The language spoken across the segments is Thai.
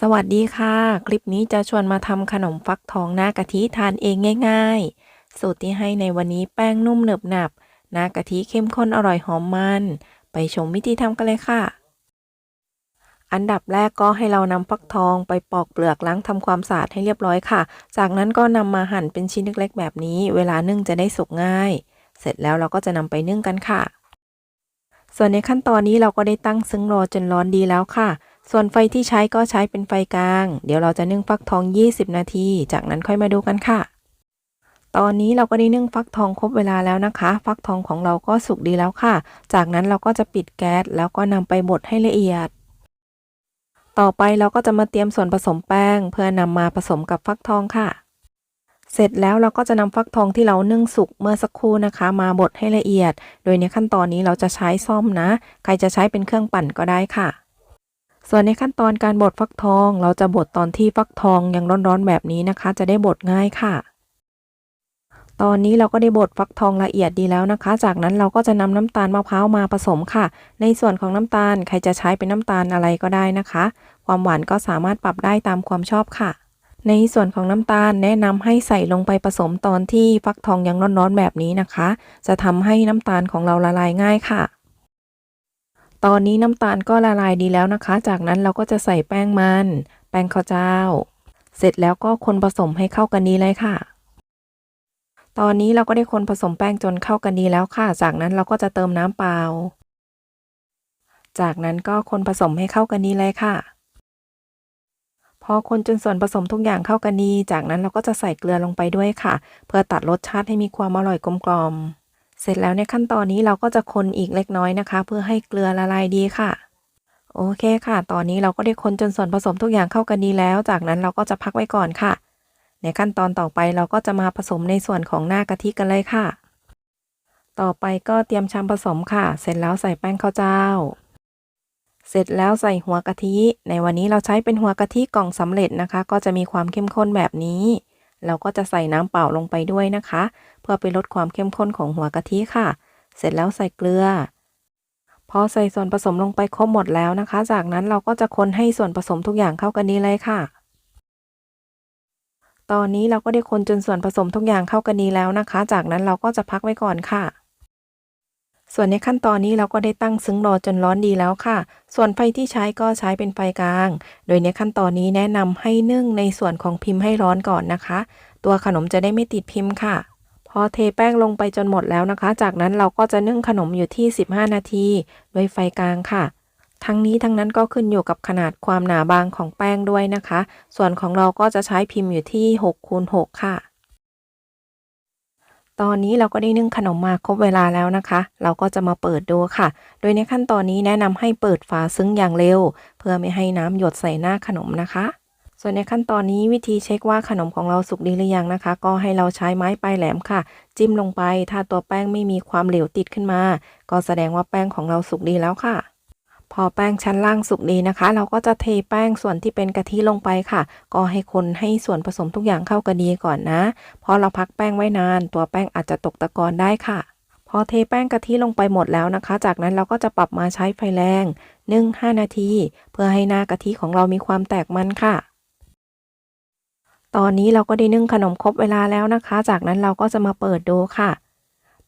สวัสดีค่ะ คลิปนี้จะชวนมาทำขนมฟักทองหน้ากะทิทานเองง่าย ๆ สูตรที่ให้ในวันนี้แป้งนุ่มหนึบหนับหน้ากะทิเข้มข้นอร่อยหอมมัน ไปชมวิธีทำกันเลยค่ะ อันดับแรกก็ให้เรานำฟักทองไปปอกเปลือกล้างทำความสะอาดให้เรียบร้อยค่ะ จากนั้นก็นำมาหั่นเป็นชิ้นเล็กๆ แบบนี้ เวลานึ่งจะได้สุกง่าย เสร็จแล้วเราก็จะนำไปนึ่งกันค่ะ ส่วนในขั้นตอนนี้เราก็ได้ตั้งซึ้งรอจนร้อนดีแล้วค่ะ ส่วนไฟที่ใช้ก็ใช้เป็นไฟกลาง เดี๋ยวเราจะนึ่งฟักทอง 20 นาที จากนั้นค่อยมาดูกันค่ะ ตอนนี้เราก็ได้นึ่งฟักทองครบเวลาแล้วนะคะ ฟักทองของเราก็สุกดีแล้วค่ะ จากนั้นเราก็จะปิดแก๊สแล้วก็นำไปบดให้ละเอียด ต่อไปเราก็จะมาเตรียมส่วนผสมแป้ง เพื่อนำมาผสมกับฟักทองค่ะ เสร็จแล้วเราก็จะนำฟักทองที่เรานึ่งสุกเมื่อสักครู่นะคะ มาบดให้ละเอียด โดยในขั้นตอนนี้เราจะใช้ซ่อมนะ ใครจะใช้เป็นเครื่องปั่นก็ได้ค่ะ ส่วนในขั้นตอนการบดฟักทอง เราจะบดตอนที่ฟักทองยังร้อนๆแบบนี้นะคะ จะได้บดง่ายค่ะ ตอนนี้เราก็ได้บดฟักทองละเอียดดีแล้วนะคะ จากนั้นเราก็จะนำน้ำตาลมะพร้าวมาผสมค่ะ ในส่วนของน้ำตาลใครจะใช้เป็นน้ำตาลอะไรก็ได้นะคะ ความหวานก็สามารถปรับได้ตามความชอบค่ะ ในส่วนของน้ำตาลแนะนำให้ใส่ลงไปผสมตอนที่ฟักทองยังร้อนๆแบบนี้นะคะ จะทำให้น้ำตาลของเราละลายง่ายค่ะ ตอนนี้น้ำตาลก็ละลายดีแล้วนะคะ จากนั้นเราก็จะใส่แป้งมัน แป้งข้าวเจ้า เสร็จแล้วก็คนผสมให้เข้ากันดีเลยค่ะ ตอนนี้เราก็ได้คนผสมแป้งจนเข้ากันดีแล้วค่ะ จากนั้นเราก็จะเติมน้ำเปล่า จากนั้นก็คนผสมให้เข้ากันดีเลยค่ะ พอคนจนส่วนผสมทุกอย่างเข้ากันดี จากนั้นเราก็จะใส่เกลือลงไปด้วยค่ะ เพื่อตัดรสชาติให้มีความอร่อยกลมกล่อม เสร็จแล้วในขั้นตอนนี้เราก็จะคนอีกเล็กน้อยนะคะ เพื่อให้เกลือละลายดีค่ะ โอเคค่ะ ตอนนี้เราก็ได้คนจนส่วนผสมทุกอย่างเข้ากันดีแล้ว จากนั้นเราก็จะพักไว้ก่อนค่ะ ในขั้นตอนต่อไปเราก็จะมาผสมในส่วนของหน้ากะทิกันเลยค่ะ ต่อไปก็เตรียมชามผสมค่ะ เสร็จแล้วใส่แป้งข้าวเจ้า เสร็จแล้วใส่หัวกะทิ ในวันนี้เราใช้เป็นหัวกะทิกล่องสำเร็จนะคะ ก็จะมีความเข้มข้นแบบนี้ เราก็จะใส่น้ำเปล่าลงไปด้วยนะคะ เพื่อไปลดความเข้มข้นของหัวกะทิค่ะ เสร็จแล้วใส่เกลือ พอใส่ส่วนผสมลงไปครบหมดแล้วนะคะ จากนั้นเราก็จะคนให้ส่วนผสมทุกอย่างเข้ากันดีเลยค่ะ ตอนนี้เราก็ได้คนจนส่วนผสมทุกอย่างเข้ากันดีแล้วนะคะ จากนั้นเราก็จะพักไว้ก่อนค่ะ ส่วนในขั้นตอนนี้เราก็ได้ตั้งซึ้งรอจนร้อนดีแล้วค่ะ ส่วนไฟที่ใช้ก็ใช้เป็นไฟกลาง โดยในขั้นตอนนี้แนะนำให้นึ่งในส่วนของพิมพ์ให้ร้อนก่อนนะคะ ตัวขนมจะได้ไม่ติดพิมพ์ค่ะ พอเทแป้งลงไปจนหมดแล้วนะคะ จากนั้นเราก็จะนึ่งขนมอยู่ที่ 15 นาทีด้วยไฟกลางค่ะทั้งนี้ทั้งนั้นก็ขึ้นอยู่กับขนาดความหนาบางของแป้งด้วยนะคะ ส่วนของเราก็จะใช้พิมพ์อยู่ที่6คูณ6ค่ะ ตอนนี้เราก็ได้นึ่งขนมมาครบเวลาแล้วนะคะ เราก็จะมาเปิดดูค่ะ โดยในขั้นตอนนี้แนะนำให้เปิดฝาซึ้งอย่างเร็ว เพื่อไม่ให้น้ำหยดใส่หน้าขนมนะคะ ส่วนในขั้นตอนนี้วิธีเช็คว่าขนมของเราสุกดีหรือยังนะคะ ก็ให้เราใช้ไม้ปลายแหลมค่ะ จิ้มลงไป ถ้าตัวแป้งไม่มีความเหลวติดขึ้นมา ก็แสดงว่าแป้งของเราสุกดีแล้วค่ะ พอแป้งชั้นล่างสุกดีนะคะ เราก็จะเทแป้งส่วนที่เป็นกะทิลงไปค่ะ ก็ให้คนให้ส่วนผสมทุกอย่างเข้ากันดีก่อนนะพราะเราพักแป้งไว้นาน ตัวแป้งอาจจะตกตะกอนได้ค่ะ พอเทแป้งกะทิลงไปหมดแล้วนะคะ จากนั้นเราก็จะปรับมาใช้ไฟแรงนึ่ง5นาที เพื่อให้หน้ากะทิของเรามีความแตกมันค่ะตอนนี้เราก็ได้นึ่งขนมครบเวลาแล้วนะคะ จากนั้นเราก็จะมาเปิดดูค่ะ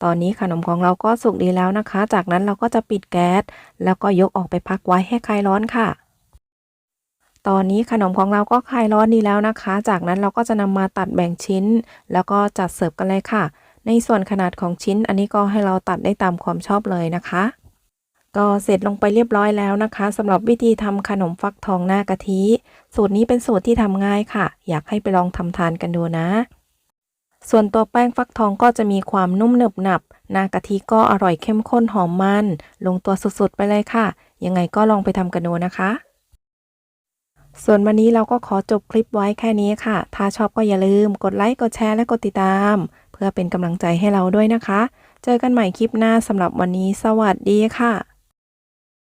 ตอนนี้ขนมของเราก็สุกดีแล้วนะคะ จากนั้นเราก็จะปิดแก๊ส แล้วก็ยกออกไปพักไว้ให้คลายร้อนค่ะ ตอนนี้ขนมของเราก็คลายร้อนดีแล้วนะคะ จากนั้นเราก็จะนำมาตัดแบ่งชิ้น แล้วก็จัดเสิร์ฟกันเลยค่ะ ในส่วนขนาดของชิ้นอันนี้ก็ให้เราตัดได้ตามความชอบเลยนะคะ ก็เสร็จลงไปเรียบร้อยแล้วนะคะสำหรับวิธีทำขนมฟักทองหน้ากะทิ สูตรนี้เป็นสูตรที่ทำง่ายค่ะ อยากให้ไปลองทำทานกันดูนะ ส่วนตัวแป้งฟักทองก็จะมีความนุ่มหนึบหนับนากะทิก็อร่อยเข้มข้นหอมมัน ลงตัวสุดๆ ไปเลยค่ะ ยังไงก็ลองไปทำกันดูนะคะ ส่วนวันนี้เราก็ขอจบคลิปไว้แค่นี้ค่ะ ถ้าชอบก็อย่าลืมกดไลค์กดแชร์และกดติดตาม เพื่อเป็นกำลังใจให้เราด้วยนะคะ เจอกันใหม่คลิปหน้าสำหรับวันนี้ สวัสดีค่ะ